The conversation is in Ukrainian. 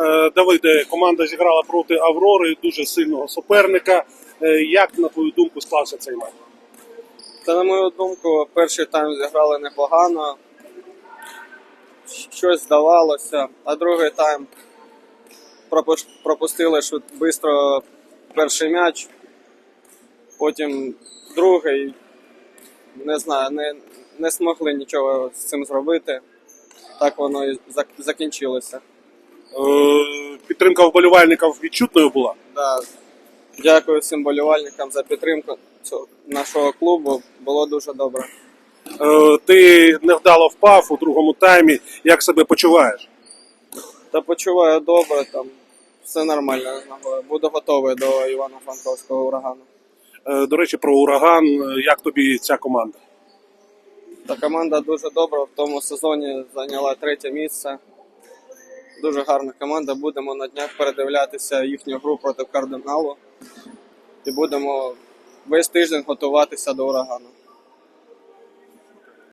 Е, Давиде, команда зіграла проти Аврори, дуже сильного суперника. Е, Як, на твою думку, склався цей матч? Та на мою думку, перший тайм зіграли непогано. Щось здавалося, а другий тайм пропустили швидко перший м'яч, потім другий. Не знаю, не, не змогли нічого з цим зробити. Так воно і закінчилося. Е, Підтримка вболівальників відчутною була. Да. Дякую всім болівальникам за підтримку цього нашого клубу. Було дуже добре. Е, Ти невдало впав у другому таймі. Як себе почуваєш? Та почуваю добре, там все нормально. Буду готовий до Івано-Франковського урагану. Е, До речі, про ураган. Як тобі ця команда? Та команда дуже добра в тому сезоні зайняла третє місце. Дуже гарна команда. Будемо на днях передивлятися їхню гру проти кардиналу. І будемо весь тиждень готуватися до урагану.